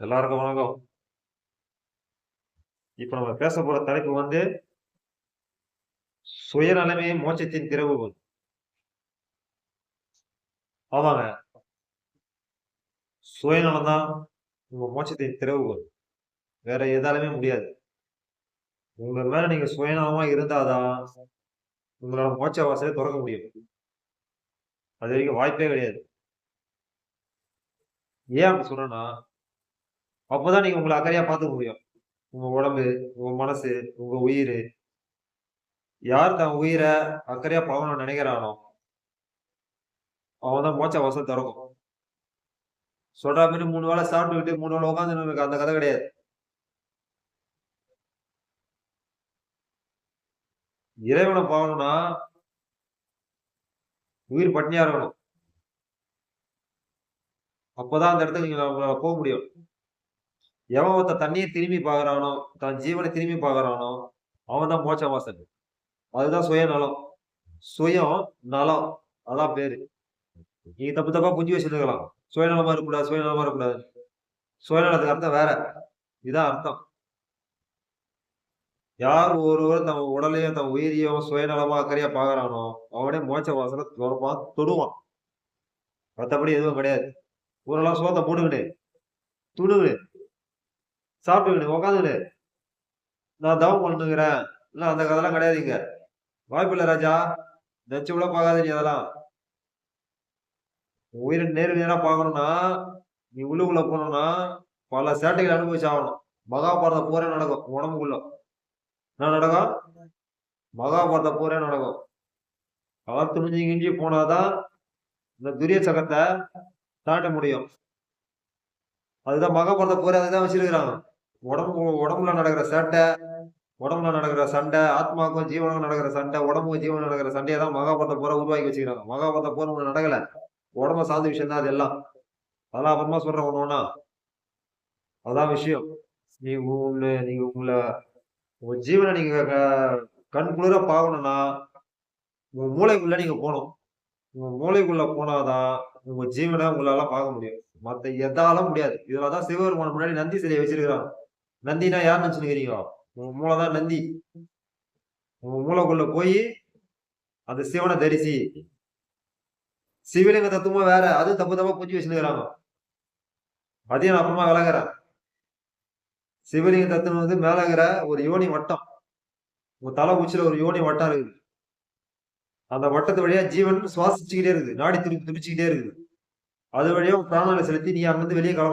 எல்லாருக்கும் வணக்கம். இப்ப நம்ம பேச போற தலைப்பு வந்து சுயநலமே மோட்சத்தின் திறவுகள் ஆமாங்க. சுயநலம் தான் உங்க மோட்சத்தின் திறவுகள் வேற எதாலுமே முடியாது. உங்க மேல நீங்க சுயநலமா இருந்தாதான் உங்களோட மோட்ச வாசலை திறக்க முடியும். அது வரைக்கும் வாய்ப்பே கிடையாது. ஏன் அப்படி சொல்றேன்னா அப்பதான் நீங்க உங்களை அக்கறையா பார்த்துக்க முடியும். உங்க உடம்பு உங்க மனசு உங்க உயிர். யார் தன் உயிரை அக்கறையா பார்க்கணும்னு நினைக்கிறானோ அவன் தான் மோச்ச வசம் திறக்கும். சொல்ற மாதிரி மூணு வேளை சாப்பிட்டுக்கிட்டு மூணு வேளை உட்காந்து அந்த கதை கிடையாது. இறைவனை பார்க்கணும்னா உயிர் பட்னியா இருக்கணும். அப்பதான் அந்த இடத்துக்கு நீங்க உங்களால போக முடியும். எவன் ஒருத்த தண்ணியை திரும்பி பார்க்கறானோ தன் ஜீவனை திரும்பி பார்க்குறானோ அவன் தான் மோட்ச வாசல். அதுதான் சுயநலம் சுயம் நலம். அதான் பேரு. நீங்க தப்பு தப்பா குஞ்சு வச்சுருக்கலாம். சுயநலமா இருக்கக்கூடாது சுயநலமா இருக்கக்கூடாது. சுயநலத்துக்கு அர்த்தம் வேற. இதான் அர்த்தம். யார் ஒருவர் தன் உடலையும் தன் உயிரையும் சுயநலமா அக்கறையா பாக்குறானோ அவனே மோட்ச வாசனை துறப்பான் தொடுவான். மற்றபடி எதுவும் கிடையாது. ஊரெல்லாம் சோத்தை போட்டுக்கிட்டு துணுவிடு சாப்பிட்டுக்கிட்டு உக்காந்துக்கணு நான் தவம் பண்ணுங்கிறேன் இல்லை அந்த கதைலாம் கிடையாதுங்க வாய்ப்பு இல்லை ராஜா. நச்சு கூட பார்க்காத நீ அதெல்லாம். உயிரை நேரு நேராக பார்க்கணும்னா நீ உள்ளுக்குள்ள போகணும்னா பல சேட்டைகள் அனுபவிச்சு ஆகணும். மகாபாரத போரே நடக்கும் உடம்புக்குள்ள. என்ன நடக்கும்? மகாபாரத போரே நடக்கும். அவர் துணிஞ்சு கிஞ்சி போனாதான் இந்த துரிய சகத்தை தாண்ட முடியும். அதுதான் மகாபாரத போரே அதுதான் வச்சிருக்கிறாங்க. உடம்பு உடம்புல நடக்கிற சேட்டை உடம்புல நடக்கிற சண்டை ஆத்மாவுக்கும் ஜீவனுக்கும் நடக்கிற சண்டை உடம்புக்கும் ஜீவனும் நடக்கிற சண்டையை தான் மகாபாரத போற உருவாக்கி வச்சுக்கிறாங்க. மகாபாரத போற ஒன்று நடக்கல. உடம்ப சார்ந்த விஷயம் தான் அது எல்லாம். அதெல்லாம் அப்புறமா சொல்றேன் ஒண்ணு ஒண்ணா. அதான் விஷயம். நீ உங்களை நீங்க உங்களை உங்க ஜீவனை நீங்க க- கண் குளிர பார்க்கணும்னா உங்க மூளைக்குள்ள நீங்க போகணும். உங்க மூளைக்குள்ள போனாதான் உங்க ஜீவனை உங்களால பார்க்க முடியும். மத்த எதாலும் முடியாது. இதுலதான் சிவபெருமான முன்னாடி நந்தி சிலையை வச்சிருக்கிறான். நந்தினா யார் நினைச்சுக்கிறீங்க உங்க மூளை தான் நந்தி. உங்க மூளைக்குள்ள போய் அந்த சிவனை தரிசி. சிவலிங்க தத்துவமா வேற அது தப்பு தப்பா புரிஞ்சு வச்சுருக்கிறாங்க அதையும் நான் அப்புறமா விளங்குறேன் சிவலிங்க தத்துவம் வந்து மேலகிற ஒரு யோனி வட்டம். உங்க தலை உச்சில ஒரு யோனி வட்டம் இருக்குது. அந்த வட்டத்து வழியா ஜீவன் சுவாசிச்சுக்கிட்டே இருக்குது. நாடி துடி துடிச்சுக்கிட்டே இருக்குது. அது வழியா பிராணங்களை செலுத்தி நீ அங்கிருந்து வெளியே கிளம்ப.